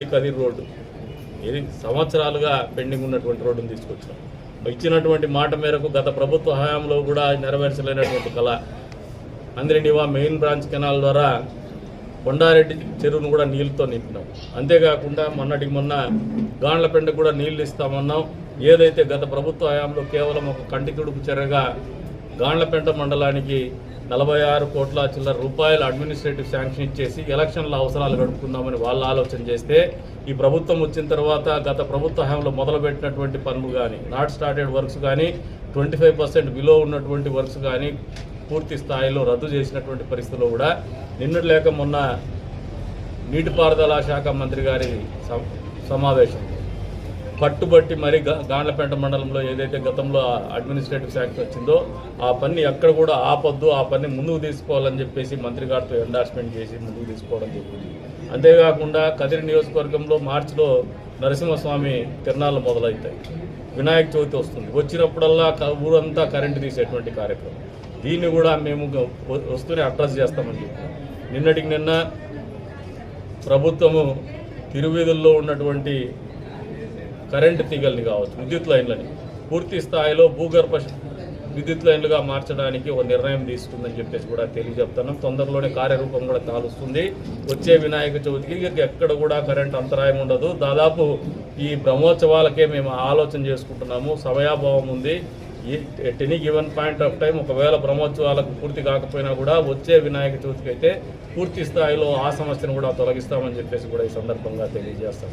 Kadir road. ఇది సంవత్సరాలుగా pending ఉన్నటువంటి రోడ్డును తీసుకొచ్చాం. ఇచ్చినటువంటి మాట మేరకు గత ప్రభుత్వ హయాంలో కూడా నెరవేర్చలేనటువంటి కళ. అందిరినివా మెయిన్ బ్రాంచ్ కెనాల్ ద్వారా కొండారెడ్డి చెరువును కూడా నీళ్ళతో నింపినాం. అంతేకాకుండా మొన్నటికి మొన్న గాండ్లపెండ కూడా నీళ్ళు ఇస్తామన్నాం. ఏదైతే గత ప్రభుత్వ హయాంలో కేవలం ఒక కంటి తుడుపు చెరగా గాండ్లపెంట మండలానికి నలభై ఆరు కోట్ల చిల్లర రూపాయలు అడ్మినిస్ట్రేటివ్ శాంక్షన్ ఇచ్చేసి ఎలక్షన్ల అవసరాలు గడుపుకుందామని వాళ్ళు ఆలోచన చేస్తే ఈ ప్రభుత్వం వచ్చిన తర్వాత గత ప్రభుత్వ హయాంలో మొదలుపెట్టినటువంటి పనులు కానీ నాట్ స్టార్టెడ్ వర్క్స్ కానీ ట్వంటీ ఫైవ్ పర్సెంట్ బిలో ఉన్నటువంటి వర్క్స్ కానీ పూర్తి స్థాయిలో రద్దు చేసినటువంటి పరిస్థితుల్లో కూడా నిన్నటి లేక మొన్న నీటిపారుదల శాఖ మంత్రి గారి సమావేశం. పట్టుబట్టి మరి గాండ్లపేట మండలంలో ఏదైతే గతంలో అడ్మినిస్ట్రేటివ్ శాఖ వచ్చిందో ఆ పని ఎక్కడ కూడా ఆపొద్దు ఆ పని ముందుకు తీసుకోవాలని చెప్పేసి మంత్రి గారితో ఎండార్స్మెంట్ చేసి ముందుకు తీసుకోవడం జరిగింది అంతేకాకుండా కదిరి నియోజకవర్గంలో మార్చిలో నరసింహస్వామి తిరణాలు మొదలవుతాయి. వినాయక చవితి వస్తుంది. వచ్చినప్పుడల్లా క- ఊరంతా కరెంటు తీసేటువంటి కార్యక్రమం. దీన్ని కూడా మేము వస్తూనే అడ్రస్ చేస్తామని చెప్పాం నిన్నటికి నిన్న ప్రభుత్వము తిరువీధుల్లో ఉన్నటువంటి కరెంటు తీగల్ని కావచ్చు విద్యుత్ లైన్లని పూర్తి స్థాయిలో భూగర్భ విద్యుత్ లైన్లుగా మార్చడానికి ఒక నిర్ణయం తీసుకుందని చెప్పేసి కూడా తెలియజెప్తున్నాం. తొందరలోనే కార్యరూపం కూడా తాలుస్తుంది వచ్చే వినాయక చవితికి ఎక్కడ కూడా కరెంట్ అంతరాయం ఉండదు. దాదాపు ఈ బ్రహ్మోత్సవాలకే మేము ఆలోచన చేసుకుంటున్నాము. సమయాభావం ఉంది. ఈ any given point of time ఒకవేళ బ్రహ్మోత్సవాలకు పూర్తి కాకపోయినా కూడా వచ్చే వినాయక చవితికి అయితే పూర్తి స్థాయిలో ఆ సమస్యను కూడా తొలగిస్తామని చెప్పేసి కూడా ఈ సందర్భంగా తెలియజేస్తాం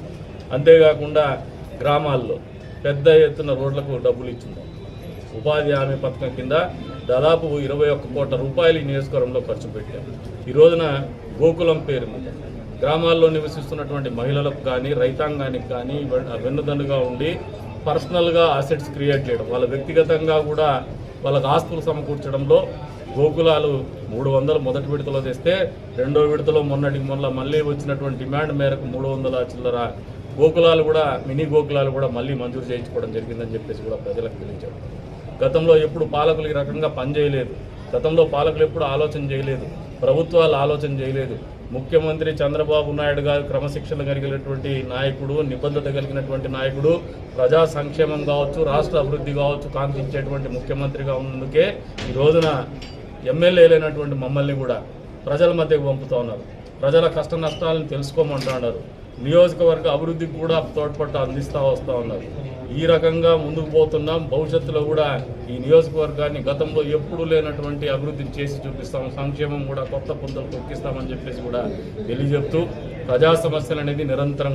అంతేకాకుండా గ్రామాల్లో పెద్ద ఎత్తున రోడ్లకు డబ్బులు ఇచ్చిందాం. ఉపాధి హామీ పథకం కింద దాదాపు ఇరవై ఒక్క కోట్ల రూపాయలు ఈ నియోజకవర్గంలో ఖర్చు పెట్టాం. ఈ రోజున గోకులం పేరు మీద గ్రామాల్లో నివసిస్తున్నటువంటి మహిళలకు కానీ రైతాంగానికి కానీ వెన్నుదన్నుగా ఉండి పర్సనల్గా అసెట్స్ క్రియేట్ చేయడం వాళ్ళ వ్యక్తిగతంగా కూడా వాళ్ళకి ఆస్తులు సమకూర్చడంలో గోకులాలు మూడు వందలు మొదటి విడతలో తెస్తే రెండో విడతలో మొన్నటికి మొన్న మళ్ళీ వచ్చినటువంటి డిమాండ్ మేరకు మూడు వందల చిల్లర గోకులాలు కూడా మినీ గోకులాలు కూడా మళ్ళీ మంజూరు చేయించుకోవడం జరిగిందని చెప్పేసి కూడా ప్రజలకు తెలియజేయడం గతంలో ఎప్పుడు పాలకులు ఈ రకంగా పనిచేయలేదు గతంలో పాలకులు ఎప్పుడు ఆలోచన చేయలేదు. ప్రభుత్వాలు ఆలోచన చేయలేదు. ముఖ్యమంత్రి చంద్రబాబు నాయుడు గారు క్రమశిక్షణ కలిగినటువంటి నాయకుడు నిబద్ధత కలిగినటువంటి నాయకుడు ప్రజా సంక్షేమం కావచ్చు రాష్ట్ర అభివృద్ధి కావచ్చు కాంక్షించేటువంటి ముఖ్యమంత్రిగా ఉన్నందుకే ఈ రోజున ఎమ్మెల్యేలైనటువంటి మమ్మల్ని కూడా ప్రజల మధ్యకు పంపుతూ ఉన్నారు. ప్రజల కష్ట నష్టాలను తెలుసుకోమంటున్నారు నియోజకవర్గ అభివృద్ధికి కూడా తోడ్పట్టు అందిస్తూ వస్తూ ఉన్నారు ఈ రకంగా ముందుకు పోతున్నాం. భవిష్యత్తులో కూడా ఈ నియోజకవర్గాన్ని గతంలో ఎప్పుడూ లేనటువంటి అభివృద్ధిని చేసి చూపిస్తాం. సంక్షేమం కూడా కొత్త పుంతలు తొక్కిస్తామని చెప్పేసి కూడా తెలియజెప్తూ ప్రజా సమస్యలు అనేది నిరంతరం